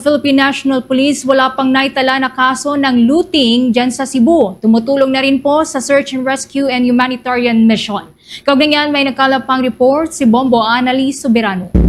Philippine National Police wala pang naitala na kaso ng looting dyan sa Cebu. Tumutulong na rin po sa search and rescue and humanitarian mission. Kaugnay yan, may nagkalapang report si Bombo Annalise Soberano.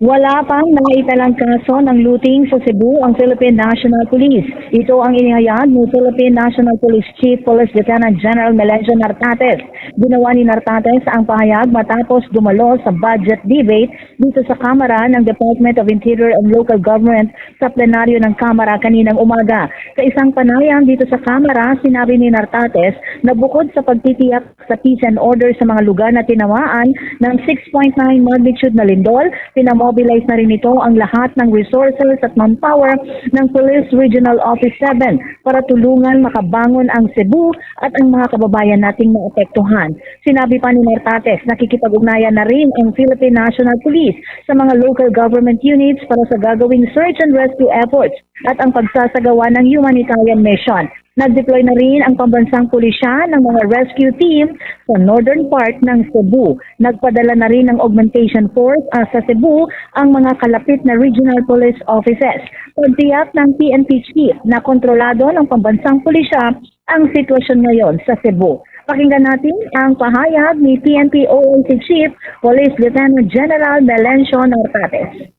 Wala pang naitalang kaso ng looting sa Cebu ang Philippine National Police. Ito ang inihayag ni Philippine National Police Chief Police Lieutenant General Melencio Nartates. Ginawa ni Nartates ang pahayag matapos dumalo sa budget debate dito sa Kamara ng Department of Interior and Local Government sa plenaryo ng Kamara kaninang umaga. Sa isang panayam dito sa Kamara, sinabi ni Nartates na bukod sa pagtitiyak sa peace and order sa mga lugar na tinawaan ng 6.9 magnitude na lindol, pinamobilize na rin ito ang lahat ng resources at manpower ng Police Regional Office 7 para tulungan makabangon ang Cebu at ang mga kababayan nating maapektuhan. Sinabi pa ni Nartates, nakikipag-ugnayan na rin ang Philippine National Police sa mga local government units para sa gagawing search and rescue efforts at ang pagsasagawa ng humanitarian mission. Nag-deploy na rin ang pambansang pulisya ng mga rescue team sa northern part ng Cebu. Nagpadala na rin ng augmentation force ah, sa Cebu ang mga kalapit na regional police offices. Pagtiyak ng PNP chief na kontrolado ng pambansang pulisya ang sitwasyon ngayon sa Cebu. Pakinggan natin ang pahayag ni PNP OOC Chief Police Lieutenant General Melencio Nartates.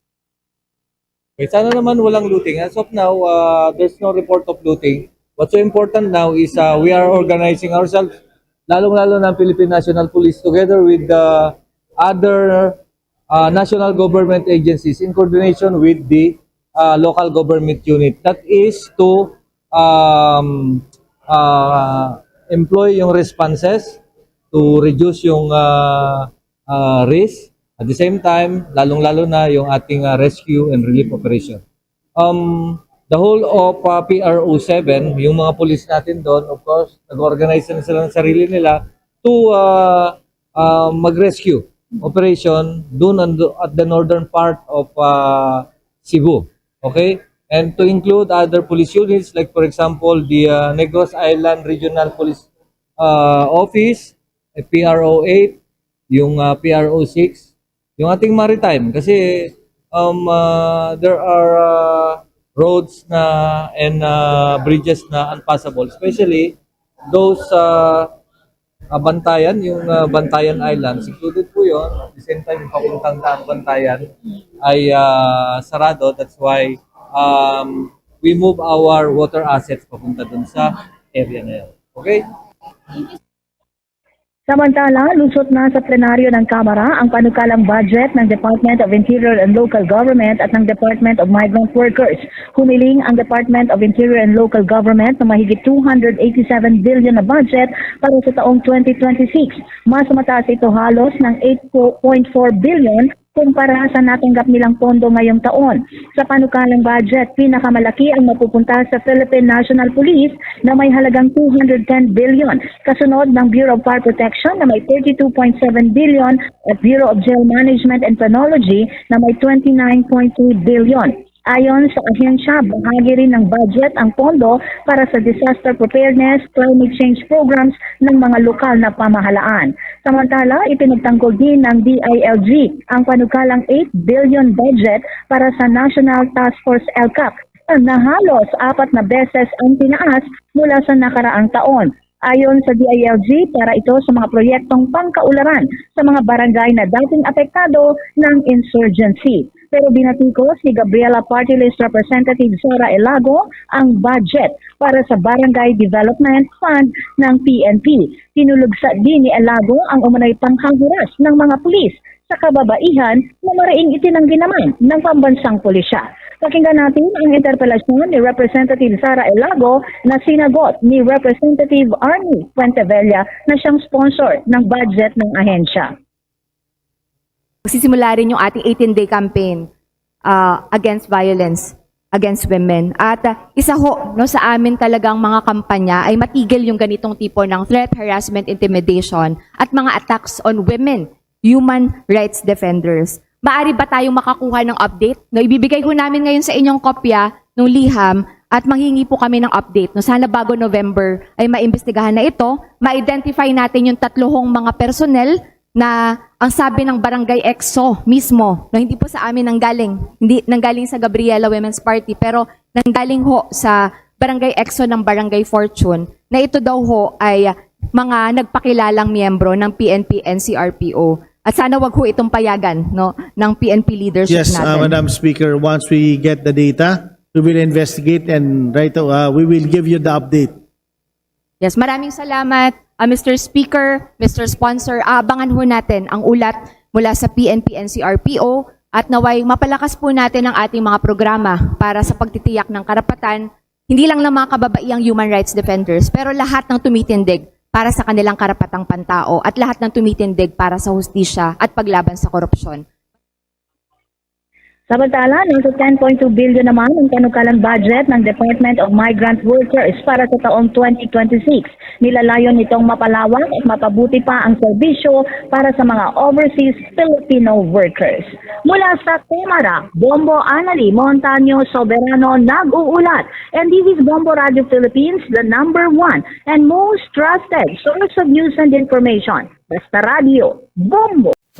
Okay, sana naman walang looting. As of now, uh, there's no report of looting. What's so important now is uh, we are organizing ourselves, lalong-lalo ng Philippine National Police together with the other uh, national government agencies in coordination with the uh, local government unit. That is to um, uh, employ yung responses to reduce yung uh, uh, risk. At the same time, lalong-lalo na yung ating uh, rescue and relief operation. Um, the whole of uh, PRO 7, yung mga police natin doon, of course, nag-organize na sila ng sarili nila to uh, uh, mag-rescue operation doon at the northern part of uh, Cebu. Okay? And to include other police units like for example the uh, Negros Island Regional Police uh, Office, eh, PRO 8, yung uh, PRO 6, yung ating maritime kasi um, uh, there are uh, roads na and uh, bridges na unpassable especially those uh, uh, Bantayan, yung uh, Bantayan Islands, included po yun. At the same time, yung papuntang daang Bantayan ay uh, sarado. That's why um, we move our water assets papunta dun sa area na yun. Okay? Samantala, lusot na sa plenaryo ng Kamara ang panukalang budget ng Department of Interior and Local Government at ng Department of Migrant Workers. Humiling ang Department of Interior and Local Government ng mahigit 287 billion na budget para sa taong 2026. Mas mataas ito halos ng 8.4 billion kumpara sa natanggap nilang pondo ngayong taon. Sa panukalang budget, pinakamalaki ang mapupunta sa Philippine National Police na may halagang 210 billion. Kasunod ng Bureau of Fire Protection na may 32.7 billion at Bureau of Jail Management and Penology na may 29.2 billion. Ayon sa ahensya, bahagi rin ng budget ang pondo para sa disaster preparedness, climate change programs ng mga lokal na pamahalaan. Samantala, ipinagtanggol din ng DILG ang panukalang 8 billion budget para sa National Task Force LCAP na halos apat na beses ang tinaas mula sa nakaraang taon. Ayon sa DILG, para ito sa mga proyektong pangkaularan sa mga barangay na dating apektado ng insurgency. Pero binatikos ni Gabriela Party List Representative Sara Elago ang budget para sa Barangay Development Fund ng PNP. Tinulugsa din ni Elago ang umunay panghahuras ng mga pulis sa kababaihan na mariing itinanggi naman ng pambansang pulisya. Pakinggan natin ang interpelasyon ni Representative Sara Elago na sinagot ni Representative Arnie Puentevella na siyang sponsor ng budget ng ahensya. Magsisimula rin yung ating 18-day campaign uh, against violence against women. At uh, isa ho no, sa amin talagang mga kampanya ay matigil yung ganitong tipo ng threat, harassment, intimidation at mga attacks on women, human rights defenders. Maari ba tayong makakuha ng update? No, ibibigay ko namin ngayon sa inyong kopya ng liham at manghingi po kami ng update. No, sana bago November ay maimbestigahan na ito, ma-identify natin yung tatlohong mga personnel na ang sabi ng Barangay EXO mismo, no, hindi po sa amin nanggaling, hindi nanggaling sa Gabriela Women's Party, pero nanggaling ho sa Barangay EXO ng Barangay Fortune, na ito daw ho ay mga nagpakilalang miyembro ng PNP NCRPO. At sana wag ho itong payagan no, ng PNP leadership Yes, uh, natin. Madam Speaker, once we get the data, we will investigate and right, uh, we will give you the update. Yes, maraming salamat, uh, Mr. Speaker, Mr. Sponsor. Abangan ho natin ang ulat mula sa PNP NCRPO at naway mapalakas po natin ang ating mga programa para sa pagtitiyak ng karapatan, hindi lang ng mga kababaihang human rights defenders, pero lahat ng tumitindig para sa kanilang karapatang pantao at lahat ng tumitindig para sa hustisya at paglaban sa korupsyon. Samantala, nasa 10.2 billion naman ang kanukalang budget ng Department of Migrant Workers para sa taong 2026. Nilalayon nitong mapalawak at mapabuti pa ang serbisyo para sa mga overseas Filipino workers. Mula sa Temara, Bombo Anali Montaño Soberano nag-uulat. And this is Bombo Radio Philippines, the number one and most trusted source of news and information. Basta Radio, Bombo!